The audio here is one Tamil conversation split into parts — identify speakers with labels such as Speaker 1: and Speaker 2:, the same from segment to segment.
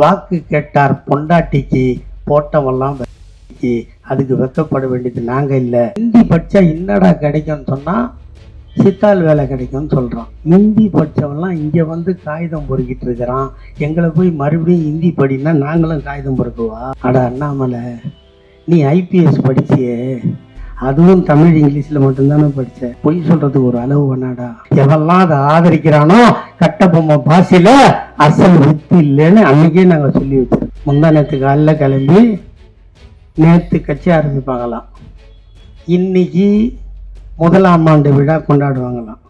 Speaker 1: வாக்கு கேட்டார் பொண்டாட்டிக்கு போட்டவெல்லாம் அதுக்கு வெக்கப்பட வேண்டியது நாங்கள் இல்லை. ஹிந்தி படிச்சா என்னடா கிடைக்கும்னு சொன்னால் சித்தால் வேலை கிடைக்கும்னு சொல்கிறான் ஹிந்தி படித்தவெல்லாம் இங்கே வந்து காகிதம் பொறுக்கிட்டு இருக்கிறான். எங்களை போய் மறுபடியும் ஹிந்தி படினா நாங்களும் காகிதம் பொறுக்குவா? அட அண்ணாமலை நீ ஐபிஎஸ் படிச்சியே. அதுவும் தமிழ் இங்கிலீஷில் மட்டும்தானே படித்தேன் பொய் சொல்கிறதுக்கு ஒரு அளவு வேணாடா. எவெல்லாம் அதை ஆதரிக்கிறானோ கட்டபொம்மை பாசியில் அசல் வித்து இல்லைன்னு அன்னைக்கே நாங்கள் சொல்லி வச்சோம் முந்தா நேற்று காலையில் கிளம்பி நேற்று கட்சி ஆரம்பிப்பாங்களாம். இன்னைக்கு முதலாம் ஆண்டு விழா கொண்டாடுவாங்களாம்.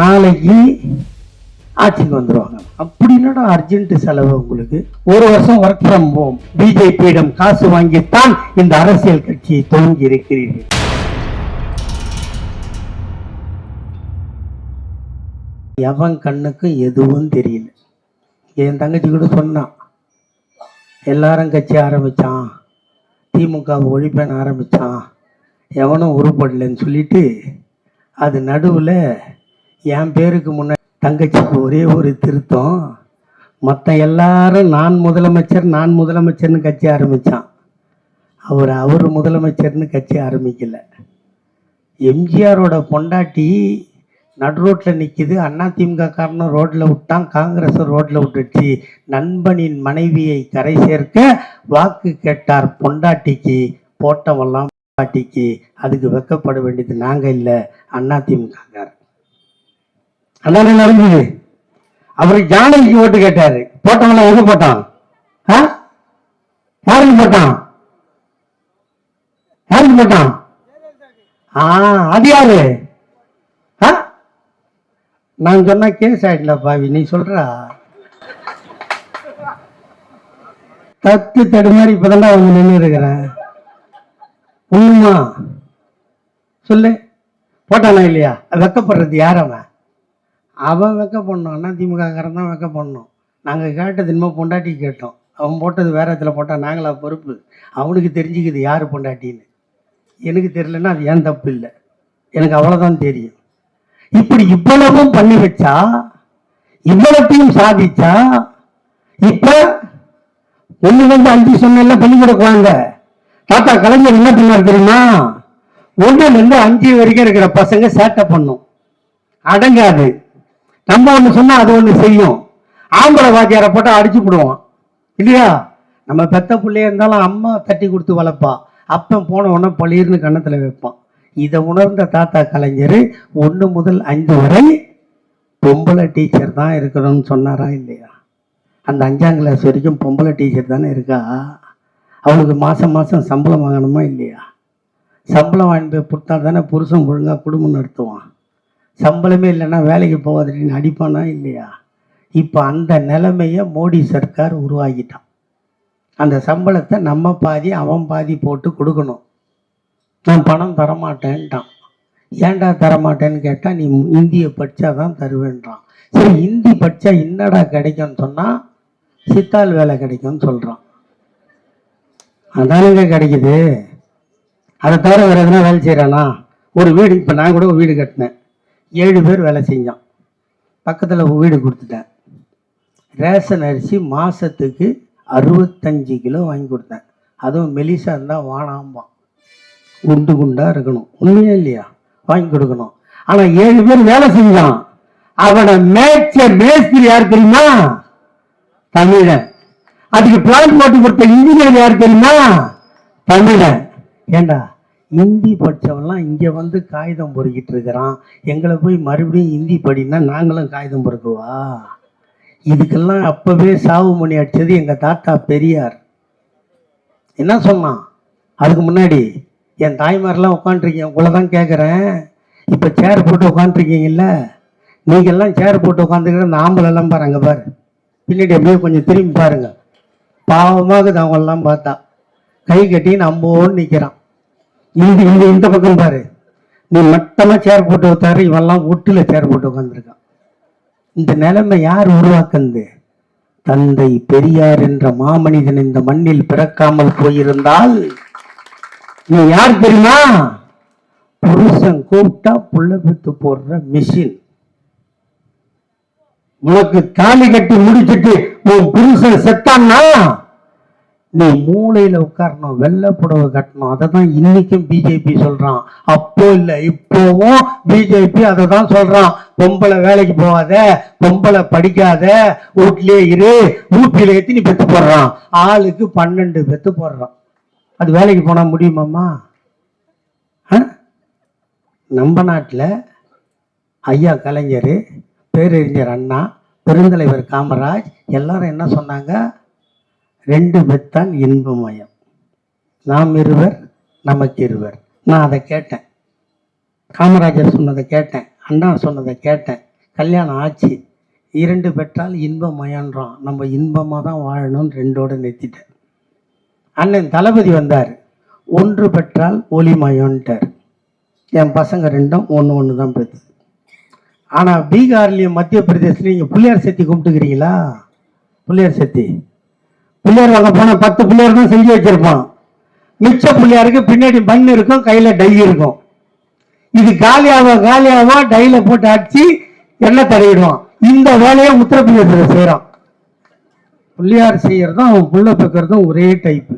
Speaker 1: நாளைக்கு ஆட்சிக்கு வந்துருவாங்க. அப்படின்னடா அர்ஜென்ட் செலவு உங்களுக்கு. ஒரு வருஷம் ஒர்க் ஃப்ரம் ஹோம் பிஜேபியிடம் காசு வாங்கித்தான் இந்த அரசியல் கட்சியை துவங்கி இருக்கிறீர்கள். எவன் கண்ணுக்கும் எதுவும் தெரியல. என் தங்கச்சி கூட சொன்னான் எல்லாரும் கட்சி ஆரம்பிச்சான். திமுக ஒழிப்பேன் ஆரம்பிச்சான். எவனும் உருப்படலைன்னு சொல்லிட்டு அது நடுவில் என் பேருக்கு முன்னாடி தங்கச்சிக்கு ஒரே ஒரு திருத்தம். மற்ற எல்லாரும் நான் முதலமைச்சர் நான் முதலமைச்சர்னு கட்சி ஆரம்பித்தான் அவர் அவர் முதலமைச்சர்னு கட்சி ஆரம்பிக்கல. எம்ஜிஆரோட பொண்டாட்டி நடு ரோட்டில் நிற்கிது அதிமுக காரணம் ரோட்டில் விட்டான். காங்கிரஸ் ரோட்டில் விட்டுடுச்சு. நண்பனின் மனைவியை கரை சேர்க்க வாக்கு கேட்டார் பொண்டாட்டிக்கு. போட்டவெல்லாம் பாட்டிக்கு அதுக்கு வெக்கப்பட வேண்டியது நாங்கள் இல்லை. அதிமுககார் அதானே நடந்தது அவர் ஜானகிக்கு ஓட்டு கேட்டாரு. போட்டவன எங்க போட்டான்? யாருக்கு போட்டான்? யாருக்கு போட்டான்? ஆ அது யாரு? ஆ? நான் சொன்னா கேஸ் ஆயிடல பாவி. நீ சொல்றா? தத்து தடுமாறி இப்பதான் அவங்க நின்று இருக்கிறேன் ஒண்ணுமா சொல்லு. போட்டானா இல்லையா? வெக்கப்படுறது யார் அவன்? அவன் வைக்க பண்ணோம் அண்ணா திமுககாரன் தான் வைக்க பண்ணோம். நாங்கள் கேட்டது தினமும் பொண்டாட்டி கேட்டோம். அவன் போட்டது வேற இடத்துல போட்டால் நாங்களா பொறுப்பு? அவனுக்கு தெரிஞ்சுக்குது யார் பொண்டாட்டின்னு. எனக்கு தெரியலன்னா அது ஏன் தப்பு இல்லை? எனக்கு அவ்வளோதான் தெரியும். இப்படி இவ்வளவும் பண்ணி வச்சா இவ்வளத்தையும் சாதிச்சா இப்போ ஒன்று வந்து அஞ்சு சொன்ன பள்ளிக்கூட குழந்தை தாத்தா கலைஞர் என்ன பண்ணார் தெரியுமா? ஒன்றுலேருந்து அஞ்சு வரைக்கும் இருக்கிற பசங்க சேட்டை பண்ணும். அடங்காது. நம்ம ஒன்று சொன்னால் அது ஒன்று செய்யும். ஆம்பளை வாத்தியாரை போட்டால் அடிச்சு விடுவோம் இல்லையா? நம்ம பெத்த பிள்ளையா இருந்தாலும் அம்மா தட்டி கொடுத்து வளர்ப்பா. அப்பன் போன உடனே பளிர்னு கன்னத்தில் வைப்பான். இதை உணர்ந்த தாத்தா கலைஞர் ஒன்று முதல் அஞ்சு வரை பொம்பளை டீச்சர் தான் இருக்கணும்னு சொன்னாரா இல்லையா? அந்த அஞ்சாம் கிளாஸ் வரைக்கும் பொம்பளை டீச்சர் தானே இருக்கா? அவளுக்கு மாதம் மாதம் சம்பளம் வாங்கணுமா இல்லையா? சம்பளம் வாங்கி போய் கொடுத்தா தானே புருஷன் ஒழுங்காக குடும்பம் நடத்துவான். சம்பளமே இல்லைன்னா வேலைக்கு போகாதுன்னு அடிப்பானா இல்லையா? இப்போ அந்த நிலைமையை மோடி சர்க்கார் உருவாக்கிட்டான். அந்த சம்பளத்தை நம்ம பாதி அவன் பாதி போட்டு கொடுக்கணும். நான் பணம் தரமாட்டேன்ட்டான். ஏன்டா தரமாட்டேன்னு கேட்டால் நீ இந்தியை படித்தா தான் தருவேன்றான். சரி ஹிந்தி படித்தா என்னடா கிடைக்கும்னு சொன்னால் சித்தால் வேலை கிடைக்கும்னு சொல்கிறான் அதானுங்க கிடைக்குது. அதை தவிர வேறு எதுனா வேலை செய்கிறானா ஒரு வீடு இப்போ நான் கூட ஒரு வீடு கட்டினேன். ஏழு பேர் வேலை செஞ்சான். பக்கத்தில் வீடு கொடுத்துட்டேன். ரேஷன் அரிசி மாதத்துக்கு அறுபத்தஞ்சு கிலோ வாங்கி கொடுத்தேன். அதுவும் மெலிசா இருந்தால் வானாம்பான். குண்டு குண்டாக இருக்கணும். உண்மையா இல்லையா? வாங்கி கொடுக்கணும். ஆனால் ஏழு பேர் வேலை செஞ்சான். அவனை மேய்ச்ச மேஸ்திரி யார் தெரியுமா? தமிழன். அதுக்கு பிளான் போட்டு கொடுத்த இன்ஜினியர் யார் தெரியுமா? தமிழன். ஏண்டா? ஹிந்தி படிச்சவன்லாம் இங்கே வந்து காகிதம் பொறுக்கிட்டு இருக்கிறான். எங்களை போய் மறுபடியும் ஹிந்தி படினா நாங்களும் காகிதம் பொறுக்குவா? இதுக்கெல்லாம் அப்பவே சாவு மணி அடிச்சது எங்கள் தாத்தா பெரியார். என்ன சொன்னான்? அதுக்கு முன்னாடி என் தாய்மாரெலாம் உட்காந்துருக்கீங்க உங்களை தான் கேட்குறேன் இப்போ சேர் போட்டு உட்காந்துருக்கீங்கல்ல நீங்கள்லாம் சேர் போட்டு உட்காந்துக்கிற அந்த ஆம்பளெல்லாம் பாரு அங்கே பாரு. பின்னாடி அப்படியே கொஞ்சம் திரும்பி பாருங்க. இருக்குது அவங்களெல்லாம் பார்த்தா. கை கட்டி நம்போன்னு நிற்கிறான் இந்த இந்த இந்த பக்கம் பாரு. நீ மட்டமாக சேர் போட்டு உட்காரு இவெல்லாம் ஒட்டுல சேர் போட்டு உட்காந்துருக்கான் இந்த நிலைமை யார் உருவாக்குனது? தந்தை பெரியார் என்ற மாமனிதன் இந்த மண்ணில் பிறக்காமல் போயிருந்தால் நீ யார் தெரியுமா? புருஷன் கூப்பிட்டா புள்ள பித்து போடுற மிஷின் உனக்கு தாலி கட்டி முடிச்சிட்டு உன் புருஷன் செத்தான்னா நீ மூளையில உட்காரணும் வெள்ளை புடவை கட்டணும். அதை தான் இன்னைக்கும் பிஜேபி சொல்றான். அப்போ இல்லை இப்போவும் பிஜேபி அதை தான் சொல்றான். பொம்பளை வேலைக்கு போகாத பொம்பளை படிக்காத வீட்லயே இரு. வீட்டில் ஏற்றி நீ பெத்து போடுறான். ஆளுக்கு பன்னெண்டு பெத்து போடுறான். அது வேலைக்கு போனா முடியுமாம்மா? ஆ? நம்ம நாட்டில் ஐயா கலைஞர் பேரறிஞர் அண்ணா பெருந்தலைவர் காமராஜ் எல்லாரும் என்ன சொன்னாங்க? ரெண்டு பெத்தான் இன்பமயம். நாம் இருவர் நமக்கு இருவர். நான் அதை கேட்டேன். காமராஜர் சொன்னதை கேட்டேன். அண்ணா சொன்னதை கேட்டேன். கல்யாணம் ஆச்சு. இரண்டு பெற்றால் இன்பமயன்றான். நம்ம இன்பமாக தான் வாழணும்னு ரெண்டோடு நிறுத்திட்டேன். அண்ணன் தளபதி வந்தார். ஒன்று பெற்றால் ஒளிமயன்ட்டார். என் பசங்க ரெண்டும் ஒன்று ஒன்று தான் பெற்று ஆனால் பீகார்லேயும் மத்திய பிரதேசத்துலேயும் இங்கே பிள்ளையார் சக்தி கும்பிட்டுக்கிறீங்களா? பிள்ளையார் சக்தி பிள்ளையார் வாங்க போனால் பத்து பிள்ளையார் தான் செஞ்சு வச்சிருப்பான். மிச்ச பிள்ளையாருக்கு பின்னாடி மண் இருக்கும் கையில் டை இருக்கும். இது காலியாவோ காலியாவோ டைல போட்டு அடிச்சு எண்ணெய் தடவிடுவான். இந்த வேலையை உத்தரப்பிரதேசத்தில் செய்கிறான் பிள்ளையார் செய்யறதும் அவன் புள்ள பெக்கிறதும் ஒரே டைப்பு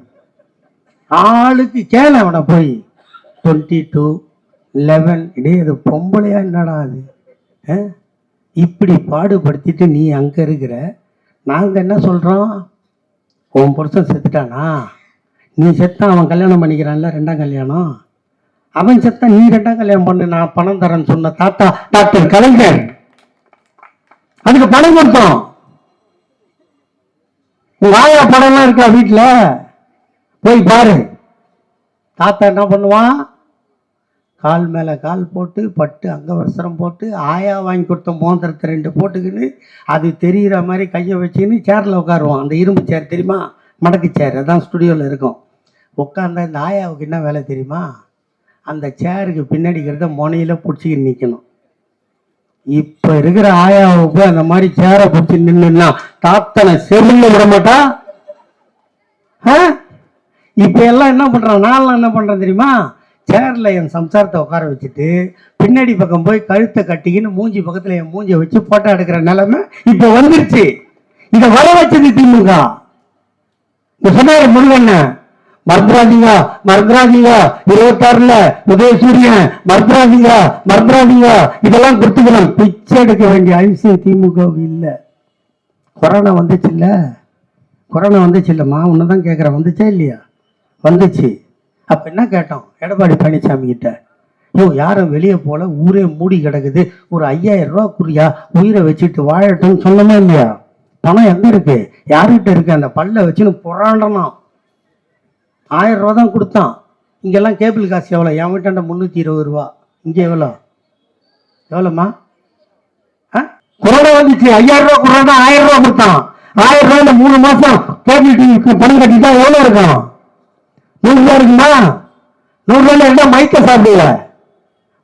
Speaker 1: ஆளுக்கு கேள அவனை போய். டுவெண்ட்டி டூ லெவன் இடே இது பொம்பளையா என்னடா அது? இப்படி பாடுபடுத்திட்டு நீ அங்கே இருக்கிற நாங்கள் என்ன சொல்கிறோம் உன் புருஷன் செத்துட்டானா? நீ செத்தான் அவன் கல்யாணம் பண்ணிக்கிறான்ல ரெண்டாம் கல்யாணம்? அவன் செத்தான் நீ ரெண்டாம் கல்யாணம் பண்ணு நான் பணம் தரேன்னு சொன்ன தாத்தா டாக்டர் கலைஞர். அதுக்கு பணம் கொடுத்தோம். உங்க ஆயா படம்லாம் இருக்கா வீட்டில் போய் பாரு. தாத்தா என்ன பண்ணுவான்? கால் மேலே கால் போட்டு பட்டு அங்கே வஸ்திரம் போட்டு ஆயா வாங்கி கொடுத்த மோந்திரத்தை ரெண்டு போட்டுக்கின்னு அது தெரிகிற மாதிரி கையை வச்சுக்கின்னு சேரில் உட்காருவோம் அந்த இரும்பு சேர் தெரியுமா? மடக்கு சேர் அதான் ஸ்டுடியோவில் இருக்கும். உட்காந்தா இந்த ஆயாவுக்கு என்ன வேலை தெரியுமா? அந்த சேருக்கு பின்னாடி இருக்கிறத பிடிச்சிக்கிட்டு பிடிச்சிக்கின்னு நிற்கணும் இப்போ இருக்கிற ஆயாவுக்கு அந்த மாதிரி சேரை பிடிச்சி நின்னுன்னா தாத்தனை செருல விட மாட்டா? ஆ? எல்லாம் என்ன பண்ணுறான் நான்லாம் என்ன பண்ணுறேன் தெரியுமா? சேரில் என் சம்சாரத்தை உட்கார வச்சுட்டு பின்னாடி பக்கம் போய் கழுத்தை கட்டிக்கின்னு மூஞ்சி பக்கத்தில் என் மூஞ்சியை வச்சு போட்டோ எடுக்கிற நிலைமை இப்போ வந்துருச்சு. இதை வர வச்சது திமுக. இந்த சொன்னாரு முருகண்ண மறந்துடாதீங்க மறந்துடாதீங்க. இருபத்தாறுல உதயசூரியன் மறந்துடாதீங்க மறந்துடாதீங்க. இதெல்லாம் கொடுத்துக்கணும். பிச்சை எடுக்க வேண்டிய அவசியம் திமுக இல்லை. கொரோனா வந்துச்சு இல்லை கொரோனா வந்துச்சு இல்லம்மா உன்னதான் கேட்குறேன் வந்துச்சா இல்லையா? வந்துச்சு. அப்போ என்ன கேட்டோம்? எடப்பாடி பழனிசாமி கிட்ட ஐயோ யாரும் வெளியே போல ஊரே மூடி கிடக்குது. ஒரு ஐயாயிரம் ரூபா குறியா உயிரை வச்சுட்டு வாழட்டும்னு சொன்னோமா இல்லையா? பணம் எங்க இருக்கு? யார்கிட்ட இருக்கு? அந்த பல்ல வச்சுன்னு புறாண்டணும் ஆயிரம் ரூபா தான் கொடுத்தான். இங்கெல்லாம் கேபிள் காசு எவ்வளோ என் வீட்டாண்ட முந்நூற்றி இருபது ரூபா. இங்கே எவ்வளோ? எவ்வளோம்மா? ஆ? கொரோனா வந்துச்சு. ஐயாயிரம் ரூபா கொரோனா ஆயிரம் ரூபா கொடுத்தான். ஆயிரம் ரூபாய்ல மூணு மாசம் கேபிள் டிவிக்கு பணம் கட்டிட்டா எவ்வளோ இருக்கும்? நூறு இருக்குமா? நூறு ரூபாயில இருந்தா மயக்க சாப்பிடுவ?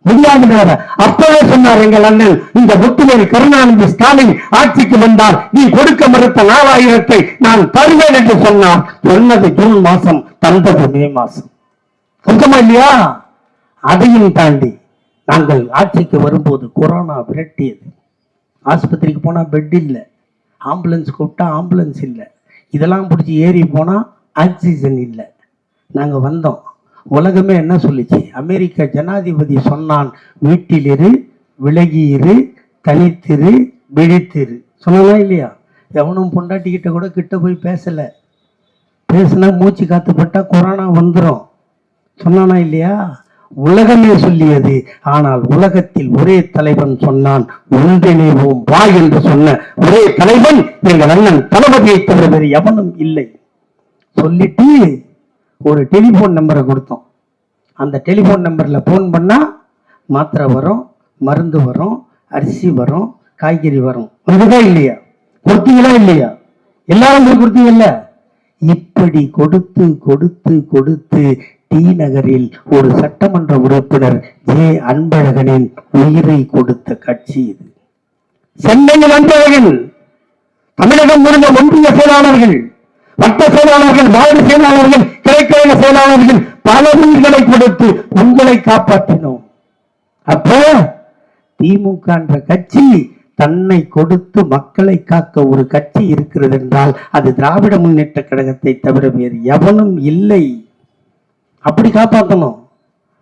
Speaker 1: முடியாதுங்கிறார அப்பவே சொன்னார் எங்கள் அண்ணன். இந்த முத்துவேல் கருணாநிதி ஸ்டாலின் ஆட்சிக்கு வந்தால் நீ கொடுக்க மறுத்த நாலாயிரத்தை நான் தருவேன் என்று சொன்னார். சொன்னது ஜூன் மாசம் தந்தது மே மாசம். சொந்தமா இல்லையா? அதையும் தாண்டி நாங்கள் ஆட்சிக்கு வரும்போது கொரோனா விரட்டியது. ஆஸ்பத்திரிக்கு போனா பெட் இல்லை. ஆம்புலன்ஸ் கூப்பிட்டா ஆம்புலன்ஸ் இல்லை. இதெல்லாம் பிடிச்சி ஏறி போனா ஆக்சிஜன் இல்லை. நாங்கள் வந்தோம். உலகமே என்ன சொல்லுச்சு? அமெரிக்க ஜனாதிபதி சொன்னான் வீட்டிலிரு விலகியிரு தனித்திரு விழித்திரு. சொல்லலாம் இல்லையா? எவனும் பொண்டாட்டிக்கிட்ட கூட கிட்ட போய் பேசலை. பேசினா மூச்சு காத்துப்பட்டால் கொரோனா வந்துடும் சொன்னானா இல்லையா? உலகமே சொல்லியது. ஆனால் உலகத்தில் ஒரே தலைவன் சொன்னான் ஒன்றிணைவோம் வா என்று சொன்ன ஒரே தலைவன் எங்கள் அண்ணன் தளபதியை தவிர வேறு எவனும் இல்லை. சொல்லிட்டு ஒரு டெலிஃபோன் நம்பரை கொடுத்தோம். அந்த டெலிஃபோன் நம்பர்ல ஃபோன் பண்ணா மாத்திரை வரும் மருந்து வரும் அரிசி வரும் காய்கறி வரும். இதுதான் இல்லையா? கொடுத்தீங்களா இல்லையா? எல்லாரும் போய் கொடுத்தீங்கல்ல? இப்படி கொடுத்து கொடுத்து கொடுத்து டி நகரில் ஒரு சட்டமன்ற உறுப்பினர் ஜே அன்பழகனின் உயிரை கொடுத்த கட்சி இது. சென்னையில் அன்பழகன் தமிழகம் முழுந்த ஒன்றிய செயலாளர்கள் வட்ட செயலாளர்கள் வார்டு செயலாளர்கள் கிளைக்கழக செயலாளர்கள் பல உயிர்களை கொடுத்து உங்களை காப்பாற்றினோம். அப்ப திமுக என்ற கட்சி தன்னை கொடுத்து மக்களை காக்க ஒரு கட்சி இருக்கிறது என்றால் அது திராவிட முன்னேற்ற கழகத்தை தவிர வேறு எவனும் இல்லை. அப்படி காப்பாற்றணும்.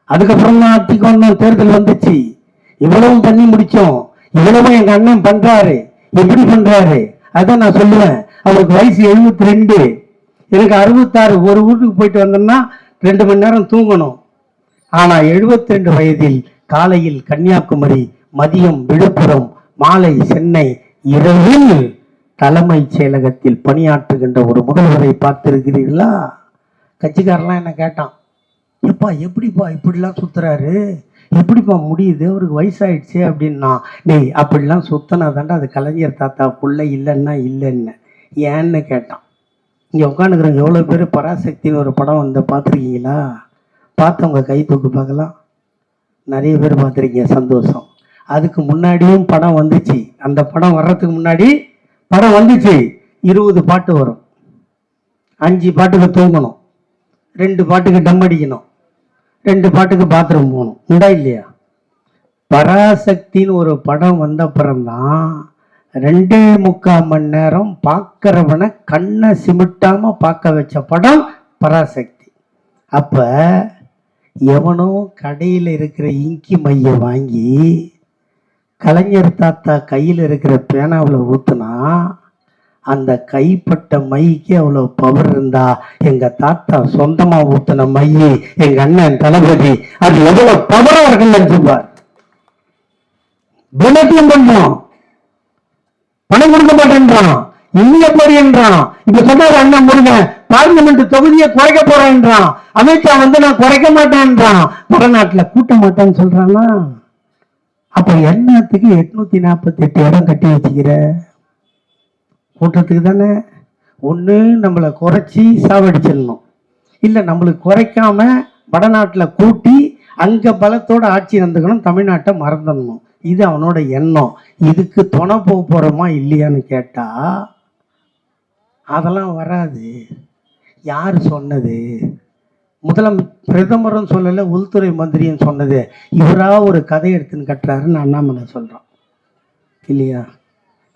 Speaker 1: அதுக்கப்புறம் தான் ஆட்சிக்கு வந்தோம் தேர்தல் வந்துச்சு. இவ்வளவும் பண்ணி முடிச்சோம். இவ்வளவும் எங்க அண்ணன் பண்றாரு. எப்படி பண்றாரு. அதான் நான் சொல்லுவேன். அவருக்கு வயசு எழுபத்தி ரெண்டு. எனக்கு அறுபத்தாறு ஒரு வீட்டுக்கு போயிட்டு வந்தோம்னா ரெண்டு மணி நேரம் தூங்கணும். ஆனால் எழுபத்தி ரெண்டு வயதில் காலையில் கன்னியாகுமரி மதியம் விழுப்புரம் மாலை சென்னை இரவில் தலைமைச் செயலகத்தில் பணியாற்றுகின்ற ஒரு முதல்வரை பார்த்திருக்கிறீர்களா? கட்சிக்காரெலாம் என்ன கேட்டான் எப்பா எப்படிப்பா இப்படிலாம் சுத்துறாரு? எப்படிப்பா முடியுது? அவருக்கு வயசாயிடுச்சு அப்படின்னா நீ அப்படிலாம் சுத்தனா தாண்டா அது கலைஞர் தாத்தா புள்ள இல்லைன்னா இல்லைன்னு ஏன்னு கேட்டான். இங்கே உட்காந்துக்கிறவங்க எவ்வளோ பேர்? பராசக்தின்னு ஒரு படம் வந்து பார்த்துருக்கீங்களா? பார்த்தவங்க கை தூக்கு பார்க்கலாம். நிறைய பேர் பார்த்துருக்கீங்க சந்தோஷம். அதுக்கு முன்னாடியும் படம் வந்துச்சு. அந்த படம் வர்றதுக்கு முன்னாடி படம் வந்துச்சு. இருபது பாட்டு வரும். அஞ்சு பாட்டுக்கு தூங்கணும். ரெண்டு பாட்டுக்கு டம் அடிக்கணும். ரெண்டு பாட்டுக்கு பாத்ரூம் போகணும். உண்டா இல்லையா? பராசக்தின்னு ஒரு படம் வந்த அப்புறம்தான் ரெண்டே முக்கால் மணி நேரம் பார்க்குறவனை கண்ணை சிமிட்டாம பார்க்க வச்ச படம் பராசக்தி. அப்ப எவனோ கடையில் இருக்கிற இங்கி மைய வாங்கி கலைஞர் தாத்தா கையில் இருக்கிற பேனாவில் ஊற்றுனா அந்த கைப்பட்ட மைக்கு அவ்வளோ பவர் இருந்தா எங்க தாத்தா சொந்தமா ஊற்றின மை எங்க அண்ணன் தளபதி அது எவ்வளோ பவராக இருக்குன்னு நினச்சிப்பார். தினத்தையும் பண்றோம் பணம் கொடுக்க மாட்டேன்றான் இன்னும் எப்படி என்றான். இப்ப சொன்னார் அண்ணன் முருகன் பார்லிமெண்ட் தொகுதியை குறைக்க போறேன்றான் அமித்ஷா வந்து நான் குறைக்க மாட்டேன்றான் வடநாட்டுல கூட்ட மாட்டேன்னு சொல்றானா? அப்ப என்னத்துக்கு எட்நூத்தி நாற்பத்தி எட்டு இடம் கட்டி வச்சுக்கிற? கூட்டத்துக்கு தானே. ஒன்று நம்மளை குறைச்சி சாவடிச்சிடணும். இல்லை நம்மளுக்கு குறைக்காம வடநாட்டில் கூட்டி அங்கே பலத்தோட ஆட்சி நடந்துக்கணும் தமிழ்நாட்டை மறந்துடணும். இது அவனோட எண்ணம். இதுக்கு துணை போக போகிறோமா இல்லையான்னு கேட்டா அதெல்லாம் வராது. யார் சொன்னது? முதலம் பிரதமரும் சொல்லலை உள்துறை மந்திரியும் சொன்னது. இவராக ஒரு கதை எடுத்துன்னு கட்டுறாருன்னு அண்ணாமலை சொல்கிறான் இல்லையா?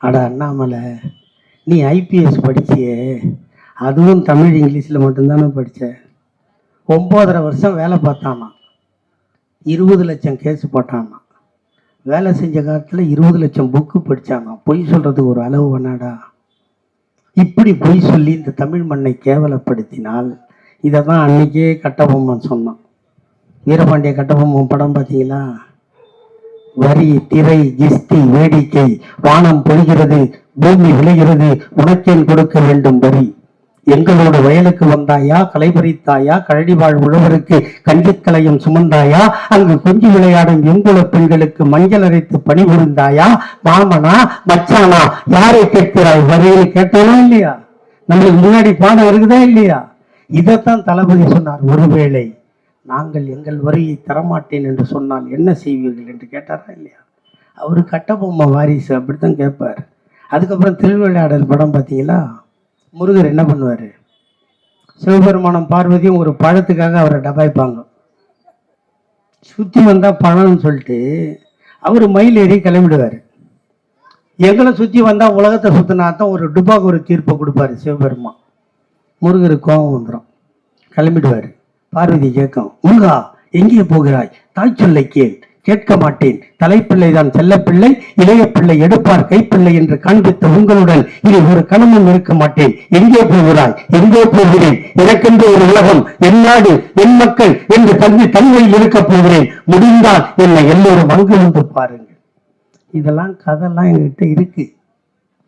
Speaker 1: அட அண்ணாமலை நீ ஐபிஎஸ் படிச்சியே. அதுவும் தமிழ் இங்கிலீஷில் மட்டும்தானே படித்த ஒம்போதரை வருஷம் வேலை பார்த்தானா இருபது லட்சம் கேஸ் போட்டானா வேலை செஞ்ச காலத்தில் இருபது லட்சம் புக்கு படித்தாங்க பொய் சொல்கிறதுக்கு ஒரு அளவு வேணாடா. இப்படி பொய் சொல்லி இந்த தமிழ் மண்ணை கேவலப்படுத்தினால் இதை தான் அன்னைக்கே கட்டபொம்மன் சொன்னான். வீரபாண்டிய கட்டபொம்மன் படம் பார்த்தீங்களா? வரி திரை கிஸ்தி வேடிக்கை வானம் பொழிகிறது பூமி விளைகிறது உனக்கேன் கொடுக்க வேண்டும் வரி. எங்களோட வயலுக்கு வந்தாயா? களை பறித்தாயா உழவருக்கு கஞ்சிக்கலையும் சுமந்தாயா? அங்கு கொஞ்சி விளையாடும் எங்குல பெண்களுக்கு மஞ்சள் அரைத்து பணிபுரிந்தாயா? மாமனா மச்சானா யாரை கேட்கிறாய்? வரியில் கேட்டானா இல்லையா? நம்மளுக்கு முன்னாடி பாடம் இருக்குதா இல்லையா? இதைத்தான் தளபதி சொன்னார் ஒருவேளை நாங்கள் எங்கள் வரியை தரமாட்டேன் என்று சொன்னால் என்ன செய்வீர்கள்? என்று கேட்டாரா இல்லையா? அவர் கட்டபொம்மை வாரிசு அப்படித்தான் கேட்பார். அதுக்கப்புறம் திருவிளையாடல் படம் பார்த்தீங்களா? முருகர் என்ன பண்ணுவார்? சிவபெருமானம் பார்வதியும் ஒரு பழத்துக்காக அவரை டபாய்ப்பாங்க. சுற்றி வந்தால் பழம்னு சொல்லிட்டு அவர் மயில் ஏறி கிளம்பிடுவார். எங்களை சுற்றி வந்தால் உலகத்தை சுற்றினா தான் ஒரு டுபாக்கு ஒரு தீர்ப்பை கொடுப்பாரு சிவபெருமான். முருகருக்கு கோபம் வந்துடும் கிளம்பிடுவார். பார்வதி கேட்கும் முருகா எங்கே போகிறாய்? தாய் சொல்லை கேள். கேட்க மாட்டேன். தலைப்பிள்ளை தான் செல்லப்பிள்ளை இளைய பிள்ளை எடுப்பார் கைப்பிள்ளை என்று காண்பித்த உங்களுடன் இனி ஒரு கணமும் இருக்க மாட்டேன். எங்கே போகிறாய்? எங்கே போகிறேன்? எனக்கென்று ஒரு உலகம் என் நாடு என் மக்கள் என்று தள்ளி தன்மையில் இருக்கப் போகிறேன். முடிந்தால் என்னை எல்லோரும் அங்கு வந்து பாருங்கள். இதெல்லாம் கதெல்லாம் என்கிட்ட இருக்கு.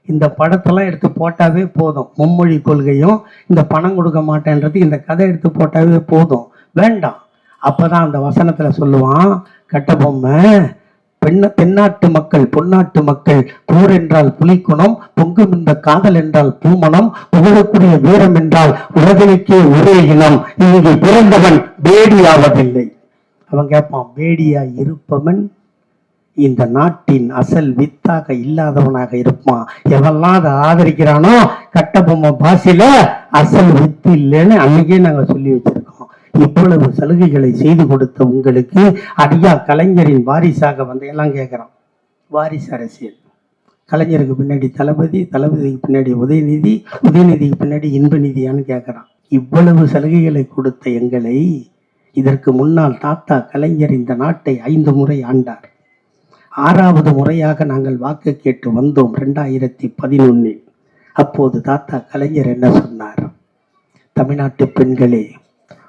Speaker 1: இந்த படத்தெல்லாம் எடுத்து போட்டாவே போதும். மும்மொழி கொள்கையும் இந்த பணம் கொடுக்க மாட்டேன்றது இந்த கதை எடுத்து போட்டாவே போதும். வேண்டாம். அப்பதான் அந்த வசனத்துல சொல்லுவான் கட்டபொம்மை பெண்ண தென்னாட்டு மக்கள் பொன்னாட்டு மக்கள் போர் என்றால் புலிக்குணம் பொங்கும் இந்த காதல் என்றால் பூமணம் புகழக்கூடிய வீரம் என்றால் உலகனுக்கே ஒரே இனம் இங்கு பிறந்தவன் பேடியாவதில்லை அவன் கேட்பான் பேடியா இருப்பவன் இந்த நாட்டின் அசல் வித்தாக இல்லாதவனாக இருப்பான். எவெல்லாம் அதை ஆதரிக்கிறானோ கட்டபொம்மை பாசில அசல் வித்து இல்லைன்னு அன்னைக்கே நாங்க சொல்லி வச்சிருக்கோம். இவ்வளவு சலுகைகளை செய்து கொடுத்த உங்களுக்கு? அடியா கலைஞரின் வாரிசாக வந்து எல்லாம் கேட்குறான். வாரிசு அரசியல். கலைஞருக்கு பின்னாடி தளபதி தளபதிக்கு பின்னாடி உதயநிதி உதயநிதிக்கு பின்னாடி இன்பநிதியான்னு கேட்குறான். இவ்வளவு சலுகைகளை கொடுத்த எங்களை இதற்கு முன்னால் தாத்தா கலைஞர் இந்த நாட்டை ஐந்து முறை ஆண்டார். ஆறாவது முறையாக நாங்கள் வாக்கு கேட்டு வந்தோம் ரெண்டாயிரத்தி பதினொன்னில். அப்போது தாத்தா கலைஞர் என்ன சொன்னார்? தமிழ்நாட்டு பெண்களே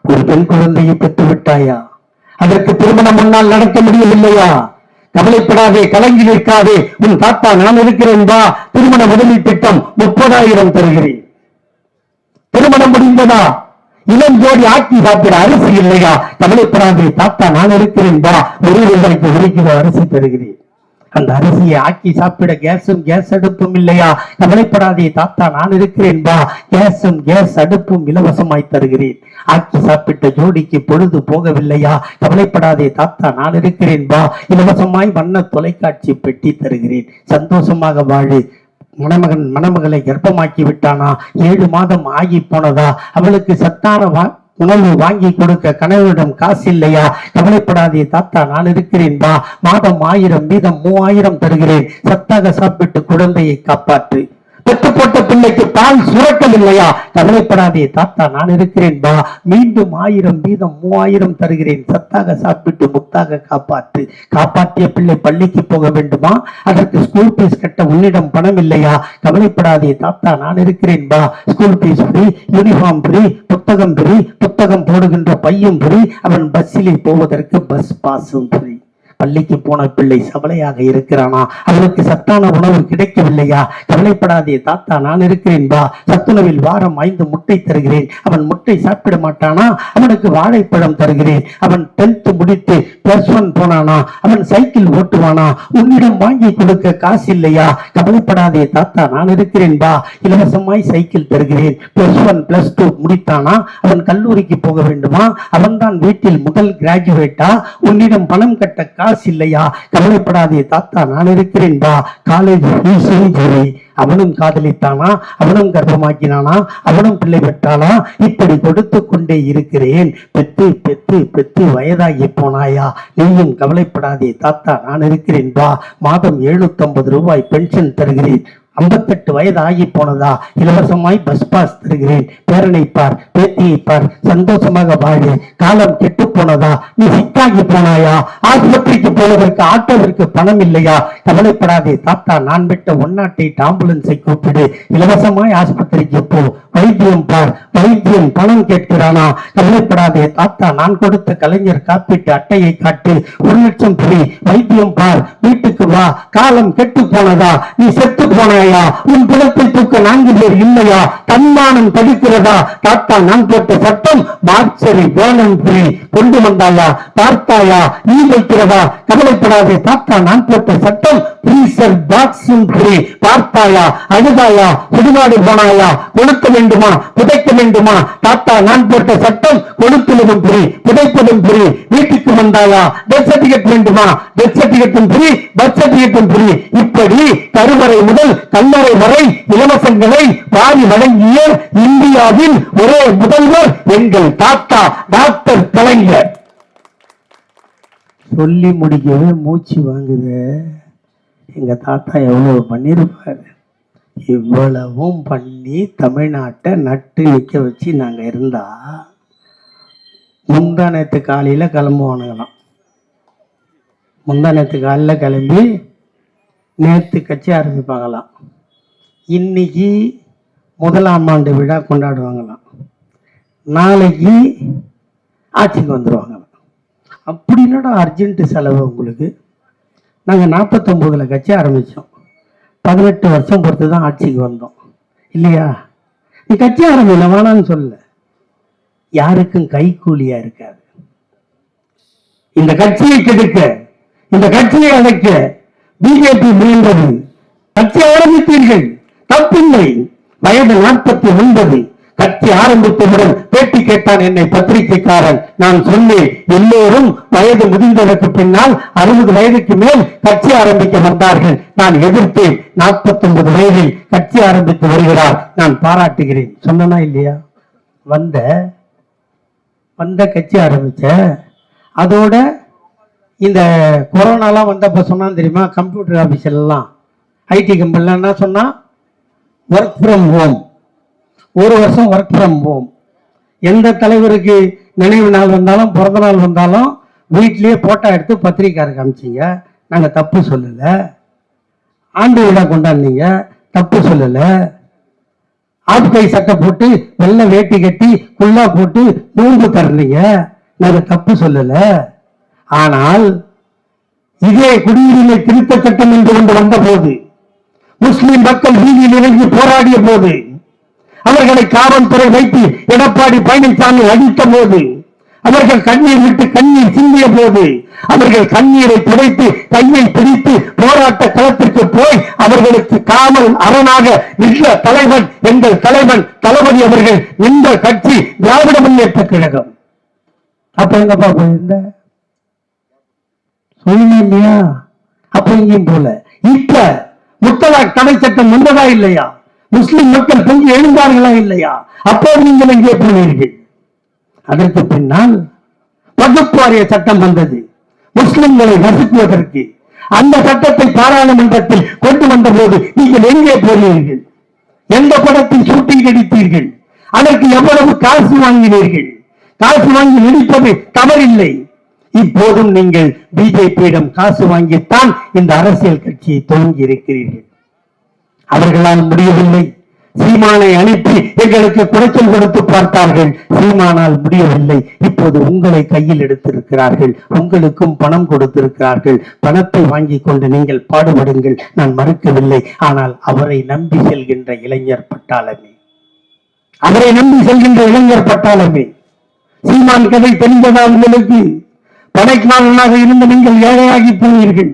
Speaker 1: ஒரு பெண் குழந்தையை பெற்று விட்டாயா அதற்கு திருமணம் முன்னால் நடத்த முடியவில்லையா? கவலைப்படாதே கலங்கி நிற்காதே. உன் தாத்தா நான் இருக்கிறேன் வா. திருமண உதவி திட்டம் முப்பதாயிரம் தருகிறேன். திருமணம் முடிந்ததா? இளம் ஜோடி ஆக்கி சாப்பிட அரிசி இல்லையா? கவலைப்படாதே தாத்தா நான் இருக்கிறேன் வா. ஒரு ரூபாய்க்கு அரிசி தருகிறேன். அந்த அரிசியை ஆக்கி சாப்பிட கேஸும் கேஸ் அடுப்பும் இல்லையா? கவலைப்படாதே தாத்தா நான் இருக்கிறேன் வா. கேஸும் கேஸ் அடுப்பும் இலவசமாய் தருகிறேன். ஆக்கி சாப்பிட்ட ஜோடிக்கு பொழுது போகவில்லையா? கவலைப்படாதே தாத்தா நான் இருக்கிறேன் வா. இலவசமாய் வண்ண தொலைக்காட்சி பெட்டி தருகிறேன். சந்தோஷமாக வாழு. மணமகன் மணமகளை கர்ப்பமாக்கி விட்டானா? ஏழு மாதம் ஆகி போனதா? அவளுக்கு சத்தான வா- உணவு வாங்கி கொடுக்க கணவனிடம் காசு இல்லையா? கவலைப்படாதே தாத்தா நான் இருக்கிறேன். வா மாதம் ஆயிரம் மீதம் மூவாயிரம் தருகிறேன். சத்தாக சாப்பிட்டு குழந்தையை காப்பாற்று. பெற்று பிள்ளைக்கு பால் சுரக்கவில்லையா கவலைப்படாதே தாத்தா நான் இருக்கிறேன் பா. மீண்டும் ஆயிரம் வீதம் மூவாயிரம் தருகிறேன். சத்தாக சாப்பிட்டு முத்தாக காப்பாற்று. காப்பாற்றிய பிள்ளை பள்ளிக்கு போக வேண்டுமா? அதற்கு ஸ்கூல் பீஸ் கட்ட உன்னிடம் பணம் இல்லையா? கவலைப்படாதே தாத்தா நான் இருக்கிறேன் பா. School fees free uniform free புத்தகம் ஃப்ரீ புத்தகம் போடுகின்ற பையும் ஃப்ரீ அவன் பஸ்ஸிலே போவதற்கு பஸ் பாஸும் ஃப்ரீ பள்ளிக்கு போன பிள்ளை சவலையாக இருக்கிறானா? அவனுக்கு சத்தான உணவு கிடைக்கவில்லையா? கவலைப்படாதே தாத்தா நான் இருக்கிறேன் வா. சத்துணவில் வாரம் ஐந்து முட்டை தருகிறேன். அவன் முட்டை சாப்பிட மாட்டானா? அவனுக்கு வாழைப்பழம் தருகிறேன். அவன் டென்த் முடித்து பிளஸ் ஒன் போனானா? அவன் சைக்கிள் ஓட்டுவானா? உன்னிடம் வாங்கி கொடுக்க காசு இல்லையா? கவலைப்படாதே தாத்தா நான் இருக்கிறேன் வா. இலவசமாய் சைக்கிள் தருகிறேன். பிளஸ் ஒன் பிளஸ் டூ முடித்தானா? அவன் கல்லூரிக்கு போக வேண்டுமா? அவன் தான் வீட்டில் முதல் கிராஜுவேட்டா உன்னிடம் பணம் கட்ட காசு காசு இல்லையா? கவலைப்படாதே தாத்தா நான் இருக்கிறேன் வா காலேஜ் ஃபீஸும் சரி. அவனும் காதலித்தானா? அவனும் கர்ப்பமாக்கினானா? அவனும் பிள்ளை பெற்றானா இப்படி கொடுத்து கொண்டே இருக்கிறேன். பெத்து பெத்து பெத்து வயதாகி போனாயா? நீயும் கவலைப்படாதே தாத்தா நான் இருக்கிறேன் வா மாதம் 750 ரூபாய் பென்ஷன் தருகிறேன். ஐம்பத்தெட்டு வயது ஆகி போனதா? இலவசமாய் பஸ் பாஸ் தருகிறேன். பேரனை பார் பேத்தியை பார் சந்தோஷமாக வாழு. காலம் கெட்டு போனதா? நீ சிக்காகி போனாயா? ஆஸ்பத்திரிக்கு போனதற்கு ஆட்டோவிற்கு பணம் இல்லையா? கவலைப்படாதே தாத்தா நான் விட்ட ஒன்னாட்டை ஆம்புலன்ஸை கூப்பிடு. இலவசமாய் ஆஸ்பத்திரிக்கு போ. வைத்தியம் பார். வைத்தியம் பணம் கேட்கிறானா? கவலைப்படாதே தாத்தா நான் கொடுத்த கலைஞர் காப்பீட்டு அட்டையை காட்டு ஒரு லட்சம் புரி. வைத்தியம் பார் வீட்டுக்கு வா. காலம் கெட்டு போனதா? நீ செத்து போனாயா? உன் குலத்தை தூக்க நான்கு பேர் இல்லையா? தன்மானம் தடுக்கிறதா? தாத்தா நான் போட்ட சட்டம் மார்ச்சரி வேணன் புரி. கொண்டு வந்தாயா? பார்த்தாயா? நீ வைக்கிறதா? கவலைப்படாதே தாத்தா நான் போட்ட சட்டம் ஃப்ரீசர் பாக்ஸும் புரி. பார்த்தாயா? அழுதாயா? சுடுகாடு போனாயா? கொடுத்தவை வேண்டுமா புதைக்க வேண்டுமா தாத்தா நான் போட்ட சட்டம் கொடுப்பதும் புரி புதைப்பதும் புரி வீட்டுக்கு வந்தாயா டெத் சர்டிபிகேட் வேண்டுமா டெத் சர்டிபிகேட்டும் புரி பர்த் சர்டிபிகேட்டும் புரி இப்படி கருவறை முதல் கல்லறை வரை இலவசங்களை வாரி வழங்கிய இந்தியாவின் ஒரே முதல்வர் எங்கள் தாத்தா டாக்டர் கலைஞர். சொல்லி முடிக்கவே மூச்சு வாங்குது. எங்க தாத்தா எவ்வளவு பண்ணிருப்பாரு? இவ்வளவும் பண்ணி தமிழ்நாட்டை நட்டு நிற்க வச்சு நாங்கள் இருந்தால் முந்தா காலையில் காலையில கிளம்புவானுங்களாம். முந்தா நேத்து காலையில் கிளம்பி நேற்று கட்சி ஆரம்பிப்பாங்களாம். இன்னைக்கு முதலாம் ஆண்டு விழா கொண்டாடுவாங்களாம். நாளைக்கு ஆட்சிக்கு வந்துடுவாங்க அப்படி என்னடா செலவு உங்களுக்கு? நாங்கள் நாற்பத்தொம்போதில் கட்சி ஆரம்பித்தோம் பதினெட்டு வருஷம் பொறுத்து தான் ஆட்சிக்கு வந்தோம். இல்லையா? நீ கட்சி ஆரம்பியில வேணான்னு சொல்லல. யாருக்கும் கைக்கூலியா இருக்காது. இந்த கட்சியை கெடுக்க இந்த கட்சியை அழைக்க பிஜேபி முயன்றது. கட்சி ஆரம்பித்தீர்கள். தப்பில்லை. வயது நாற்பத்தி ஒன்பது. கட்சி ஆரம்பித்தவுடன் பேட்டி கேட்டான் என்னை பத்திரிகைக்காரன். நான் சொன்னேன் எல்லோரும் வயது முதிர்ந்ததற்கு பின்னால் அறுபது வயதுக்கு மேல் கட்சி ஆரம்பிக்க வந்தார்கள். நான் எதிர்த்தேன். 49 வயதில் கட்சி ஆரம்பித்து வருகிறார். நான் பாராட்டுகிறேன். சொன்னனா இல்லையா? வந்த வந்த கட்சி ஆரம்பிச்ச அதோட இந்த கொரோனாலாம் வந்தப்ப சொன்னான்னு தெரியுமா? கம்ப்யூட்டர் ஆஃபீஸ் எல்லாம் ஐடி கம்பெனில என்ன சொன்னா? ஒர்க் ஃப்ரம் ஹோம் ஒரு வருஷம் ஒர்க் ஃப்ரம் ஹோம் எந்த தலைவருக்கு நினைவு நாள் வந்தாலும் பிறந்த நாள் வந்தாலும் வீட்லேயே போட்டோ எடுத்து பத்திரிக்காருக்கு அனுப்பிச்சிங்க நாங்கள் தப்பு சொல்லலை. ஆண்டு விழா கொண்டாடினீங்க. தப்பு சொல்லலை. ஆட்கை சட்டை போட்டு வெள்ளை வேட்டி கட்டி குல்லா போட்டு நோன்பு தர்றீங்க. நாங்கள் தப்பு சொல்லலை. ஆனால் இதே குடியுரிமை திருத்த சட்டம் என்று கொண்டு வந்த போது முஸ்லிம் மக்கள் வீதியில் இறங்கி போராடிய போது அவர்களை காவல்துறை வைத்து எடப்பாடி பழனிசாமி அடித்த போது அவர்கள் கண்ணீர் விட்டு கண்ணீர் சிந்திய போது அவர்கள் கண்ணீரை துடைத்து கையை பிடித்து போராட்ட களத்திற்கு போய் அவர்களுக்கு காவல் அரணாக நின்ற தலைவன் எங்கள் தலைவன் தளபதி அவர்கள் நின்ற கட்சி திராவிட முன்னேற்ற கழகம். அப்ப எங்கப்பா போயிருந்த? சொல்லுங்க இல்லையா? அப்ப போல. இப்ப முத்தலாக் தடை சட்டம் வந்ததா இல்லையா? முஸ்லிம் மக்கள் பொங்கி எழுந்தார்களா இல்லையா? அப்போது நீங்கள் எங்கே போனீர்கள்? அதற்கு பின்னால் வகுப்பாரிய சட்டம் வந்தது. முஸ்லிம்களை வசிக்குவதற்கு. அந்த சட்டத்தை பாராளுமன்றத்தில் கொண்டு வந்த போது நீங்கள் எங்கே போனீர்கள்? எந்த படத்தில் ஷூட்டிங் எடுத்தீர்கள்? அதற்கு எவ்வளவு காசு வாங்கினீர்கள்? காசு வாங்கி நடிப்பது தவறில்லை. இப்போதும் நீங்கள் பிஜேபியிடம் காசு வாங்கித்தான் இந்த அரசியல் கட்சியை துவங்கி இருக்கிறீர்கள். அவர்களால் முடியவில்லை. சீமானை அனுப்பி எங்களுக்கு குறைச்சல் கொடுத்து பார்த்தார்கள். சீமானால் முடியவில்லை. இப்போது உங்களை கையில் எடுத்திருக்கிறார்கள். உங்களுக்கும் பணம் கொடுத்திருக்கிறார்கள். பணத்தை வாங்கி கொண்டு நீங்கள் பாடுபடுங்கள். நான் மறுக்கவில்லை. ஆனால் அவரை நம்பி செல்கின்ற இளைஞர் பட்டாளமே. அவரை நம்பி செல்கின்ற இளைஞர் பட்டாளமே. சீமான் கதை தெரிந்ததா உங்களுக்கு படைக்காரனாக இருந்த நீங்கள் ஏழையாகி போவீர்கள்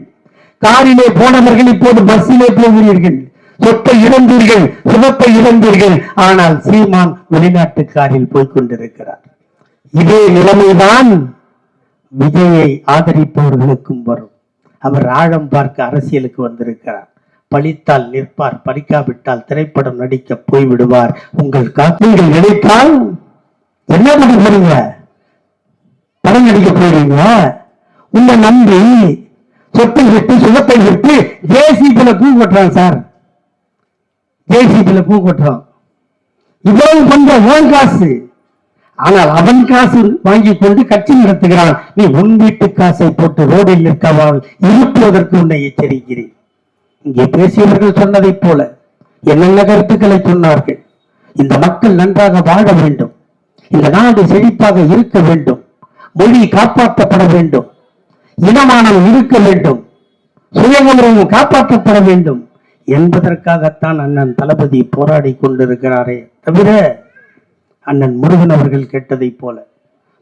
Speaker 1: காரிலே போனவர்கள் இப்போது பஸ்ஸிலே போகிறீர்கள். சொத்தை இழந்தீர்கள் சிவப்பை இழந்தீர்கள் ஆனால் சீமான் வெளிநாட்டு காரில் போய்க் கொண்டிருக்கிறார் இதே நிலைமைதான் விஜயை ஆதரிப்பவர்களுக்கும் வரும். அவர் ஆழம் பார்க்க அரசியலுக்கு வந்திருக்கிறார். பழித்தால் நிற்பார் பழிக்காவிட்டால் திரைப்படம் நடிக்க போய்விடுவார். உங்கள் கா- நீங்கள் நினைத்தால் என்ன பண்ண போறீங்க படம் நடிக்க போறீங்க? உங்களை நம்பி சொத்தை விட்டு சுகத்தை விட்டு ஜேசிபில பூ சார். ஜேசிபில பூ கொட்டுறான். இவ்வளவு பண்ற ஓன் காசு. ஆனால் அவன் காசு வாங்கி கொண்டு கட்சி நடத்துகிறான். நீ உன் வீட்டு காசை போட்டு ரோடில் நிற்காமல் இருப்பதற்கு உன்னை எச்சரிக்கிறேன். இங்கே பேசியவர்கள் சொன்னதைப் போல என்னென்ன கருத்துக்களை சொன்னார்கள்? இந்த மக்கள் நன்றாக வாழ வேண்டும். இந்த நாடு செழிப்பாக இருக்க வேண்டும். மொழி காப்பாற்றப்பட வேண்டும். இனமானம் இருக்க வேண்டும். சுயகௌரவம் காப்பாற்றப்பட வேண்டும். என்பதற்காகத்தான் அண்ணன் தளபதி போராடி கொண்டிருக்கிறாரே தவிர அண்ணன் முருகன் அவர்கள் கேட்டதைப் போல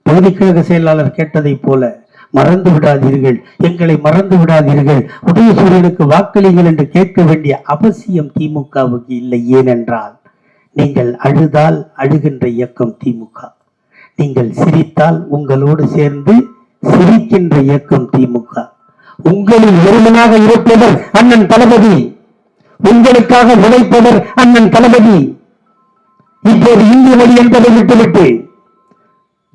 Speaker 1: பகுதி கழக செயலாளர் கேட்டதைப் போல மறந்து விடாதீர்கள். எங்களை மறந்து விடாதீர்கள். உதயசூரியனுக்கு வாக்களிங்கள் என்று கேட்க வேண்டிய அவசியம் திமுகவுக்கு இல்லை ஏனென்றால் நீங்கள் அழுதால் அழுகின்ற இயக்கம் திமுக. நீங்கள் சிரித்தால் உங்களோடு சேர்ந்து சிரிக்கின்ற இயக்கம் திமுக. உங்களில் ஒருவனாக இருப்பவர் அண்ணன் தளபதி. உங்களுக்காக உழைப்பவர் அண்ணன் தளபதி. இப்போது இந்திய மொழி என்பதை விட்டுவிட்டு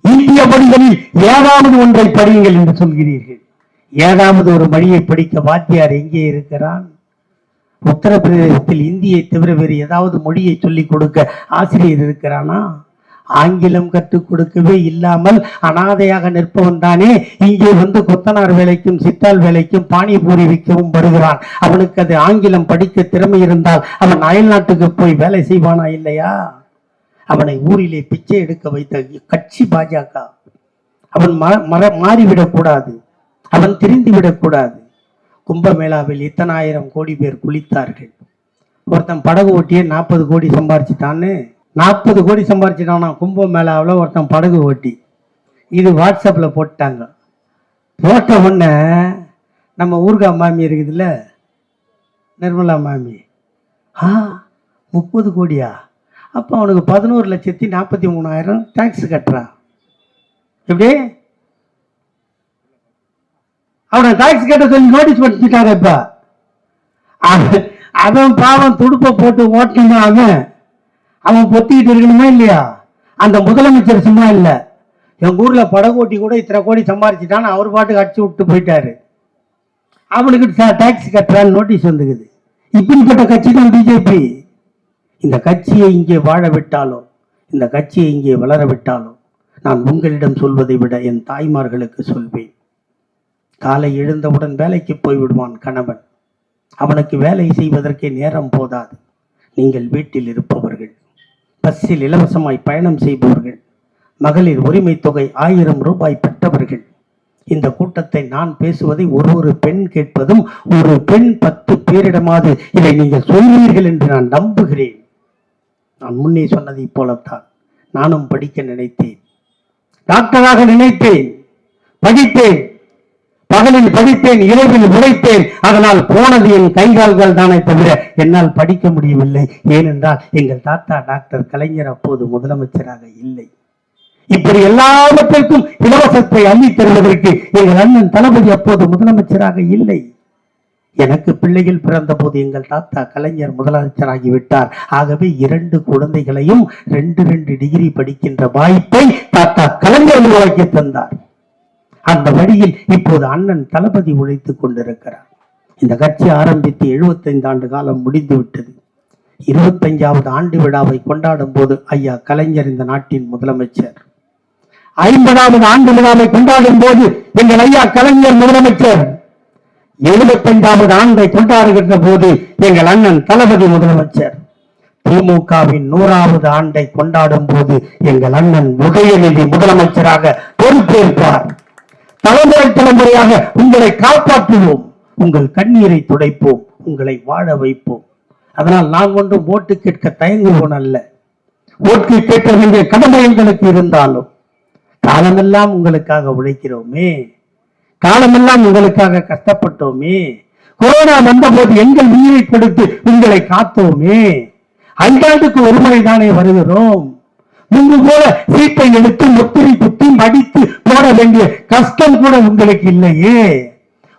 Speaker 1: இந்திய மொழிகளில் ஏதாவது ஒன்றை படியுங்கள் என்று சொல்கிறீர்கள். ஏதாவது ஒரு மொழியை படிக்க வாத்தியார் எங்கே இருக்கிறான் உத்தரப்பிரதேசத்தில் இந்தியை தவிர வேறு ஏதாவது மொழியை சொல்லிக் கொடுக்க ஆசிரியர் இருக்கிறானா? ஆங்கிலம் கற்றுக் கொடுக்கவே இல்லாமல் அனாதையாக நிற்பவன் தானே. இங்கே வந்து கொத்தனார் வேலைக்கும் சித்தால் வேலைக்கும் பானிபூரி விற்கவும் வருகிறான். அவனுக்கு அது ஆங்கிலம் படிக்க திறமை இருந்தால் அவன் அயல்நாட்டுக்கு போய் வேலை செய்வானா இல்லையா? அவனை ஊரிலே பிச்சை எடுக்க வைத்த கட்சி பாஜக. அவன் ம- மற மாறிவிடக் அவன் திரிந்து விடக்கூடாது கும்பமேளாவில் இத்தனாயிரம் கோடி பேர் குளித்தார்கள். ஒருத்தன் படகு ஓட்டியே நாற்பது கோடி சம்பாரிச்சிட்டான்னு. நாற்பது கோடி சம்பாரிச்சிட்டானா கும்பமேளாவில் ஒருத்தன் படகு ஓட்டி. இது வாட்ஸ்அப்பில் போட்டாங்க போட்ட உடனே நம்ம ஊர்கா மாமி இருக்குதுல்ல நிர்மலா மாமி. ஆ முப்பது கோடியா? அப்போ அவனுக்கு பதினோரு லட்சத்தி நாற்பத்தி மூணாயிரம் டேக்ஸ் கட்டுறான். எப்படி? அவனை டாக்ஸ் கட்ட சொல்லி நோட்டீஸ் படிச்சுட்டாரு இப்ப. அவன் பாவம் துடுப்பை போட்டு ஓட்டணும் அவன். அவன் பொத்திக்கிட்டு இருக்கணுமா இல்லையா? அந்த முதலமைச்சர் சும்மா இல்லை. எங்கள் ஊரில் படகோட்டி கூட இத்தனை கோடி சம்பாரிச்சிட்டான்னு அவர் பாட்டுக்கு அடிச்சு விட்டு போயிட்டாரு. அவனுக்கு டேக்ஸ் கட்டுறான்னு நோட்டீஸ் வந்துக்குது. இப்படிப்பட்ட கட்சி தான் பிஜேபி இந்த கட்சியை இங்கே வாழ விட்டாலோ இந்த கட்சியை இங்கே வளர விட்டாலோ நான் உங்களிடம் சொல்வதை விட என் தாய்மார்களுக்கு சொல்வேன். காலை எழுந்தவுடன் வேலைக்கு போய்விடுவான் கணவன். அவனுக்கு வேலை செய்வதற்கே நேரம் போதாது. நீங்கள் வீட்டில் இருப்பவர்கள் பஸ்ஸில் இலவசமாய் பயணம் செய்பவர்கள் மகளிர் உரிமை தொகை ஆயிரம் ரூபாய் பெற்றவர்கள். இந்த கூட்டத்தை நான் பேசுவதை ஒரு ஒரு பெண் கேட்பதும் ஒரு பெண் பத்து பேரிடமாவது இதை நீங்கள் சொல்வீர்கள் என்று நான் நம்புகிறேன். நான் முன்னே சொன்னதைப் போலத்தான் நானும் படிக்க நினைத்தேன். டாக்டராக நினைத்தேன் படித்தேன். பகலில் படித்தேன் இரவில் உழைத்தேன். அதனால் போனது என் கைகால்கள் தானே தவிர என்னால் படிக்க முடியவில்லை. ஏனென்றால் எங்கள் தாத்தா டாக்டர் கலைஞர் அப்போது முதலமைச்சராக இல்லை. இப்படி எல்லாவற்றிற்கும் இலவசத்தை அள்ளித் தருவதற்கு எங்கள் அண்ணன் தளபதி அப்போது முதலமைச்சராக இல்லை. எனக்கு பிள்ளைகள் பிறந்த போது எங்கள் தாத்தா கலைஞர் முதலமைச்சராகி விட்டார் ஆகவே இரண்டு குழந்தைகளையும் ரெண்டு ரெண்டு டிகிரி படிக்கின்ற வாய்ப்பை தாத்தா கலைஞர் உருவாக்கி தந்தார். அந்த வழியில் இப்போது அண்ணன் தளபதி உழைத்துக் கொண்டிருக்கிறார். இந்த கட்சி ஆரம்பித்து 75 ஆண்டு காலம் முடிந்து விட்டது. ஆண்டு விழாவை கொண்டாடும் போது ஐயா கலைஞர் இந்த நாட்டின் முதலமைச்சர். ஐம்பதாவது ஆண்டு விழாவை கொண்டாடும் போது எங்கள் ஐயா கலைஞர் முதலமைச்சர். எழுபத்தைந்தாவது ஆண்டை கொண்டாடுகின்ற போது எங்கள் அண்ணன் தளபதி முதலமைச்சர். திமுகவின் நூறாவது ஆண்டை கொண்டாடும் போது எங்கள் அண்ணன் உதயநிதி முதலமைச்சராக பொறுப்பேற்பார். தலைமுறை தலைமுறையாக உங்களை காப்பாற்றுவோம். உங்கள் கண்ணீரை துடைப்போம். உங்களை வாழ வைப்போம். அதனால் நான் ஒன்றும் ஓட்டு கேட்க தயங்குவோன் அல்ல. ஓட்டு கேட்க வேண்டிய கடமை எங்களுக்கு இருந்தாலும் காலமெல்லாம் உங்களுக்காக உழைக்கிறோமே. காலமெல்லாம் உங்களுக்காக கஷ்டப்பட்டோமே. கொரோனா வந்தபோது எங்கள் உயிரை கொடுத்து உங்களை காத்தோமே. ஐந்தாண்டுக்கு ஒரு முறை தானே வருகிறோம். முன்பு போல சீட்டை எடுத்து முத்திரை குத்தி மடித்து போட வேண்டிய கஷ்டம் கூட உங்களுக்கு இல்லையே.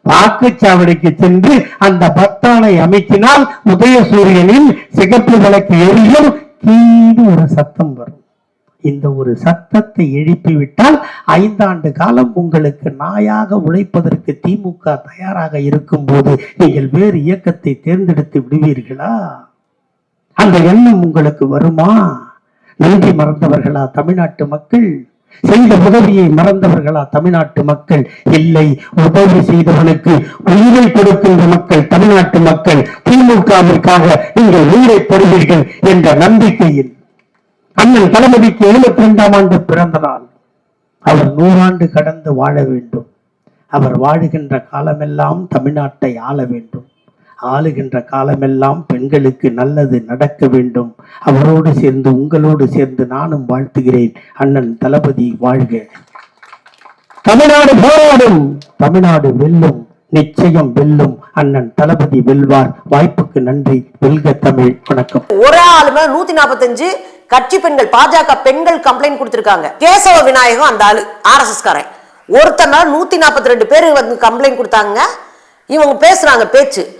Speaker 1: வாக்குச்சாவடிக்கு சென்று அந்த பத்தானை அமைக்கினால் உதயசூரியனின் சிகப்பு விளக்கு எரியும். கீழ் ஒரு சத்தம் வரும். இந்த ஒரு சத்தத்தை எழுப்பிவிட்டால் ஐந்தாண்டு காலம் உங்களுக்கு நாயாக உழைப்பதற்கு திமுக தயாராக இருக்கும் போது நீங்கள் வேறு இயக்கத்தை தேர்ந்தெடுத்து விடுவீர்களா? அந்த எண்ணம் உங்களுக்கு வருமா? நன்றி மறந்தவர்களா தமிழ்நாட்டு மக்கள்? செய்த உதவியை மறந்தவர்களா தமிழ்நாட்டு மக்கள்? இல்லை உதவி செய்தவனுக்கு உயிரை கொடுக்கின்ற மக்கள் தமிழ்நாட்டு மக்கள். திமுகவிற்காக நீங்கள் உயிரை பெறுவீர்கள் என்ற நம்பிக்கையில். அண்ணன் தளபதிக்கு எழுபத்தி ரெண்டாம் ஆண்டு பிறந்த நாள். அவர் நூறாண்டு கடந்து வாழ வேண்டும். அவர் வாழுகின்ற காலமெல்லாம் தமிழ்நாட்டை ஆள வேண்டும். ஆளுகின்ற காலமெல்லாம் பெண்களுக்கு நல்லது நடக்க வேண்டும். அவரோடு சேர்ந்து உங்களோடு சேர்ந்து நானும் வாழ்த்துகிறேன். அண்ணன் தளபதி வாழ்க. தமிழ்நாடு போராடும். தமிழ்நாடு வெல்லும். நிச்சயம் வெல்லும். அண்ணன் தளபதி வெல்வார். வாய்ப்புக்கு நன்றி. வெல்க தமிழ். வணக்கம்.
Speaker 2: ஒரு ஆளு மேல நூத்தி நாற்பத்தஞ்சு கட்சி பெண்கள் பாஜக பெண்கள் கம்ப்ளைண்ட் கொடுத்திருக்காங்க. கேசவ விநாயகம் அந்த ஆளு ஆர்எஸ்எஸ் காரன் ஒருத்தர் மேல நூத்தி நாற்பத்தி ரெண்டு பேர் வந்து கம்ப்ளைண்ட் கொடுத்தாங்க. இவங்க பேசுறாங்க பேச்சு.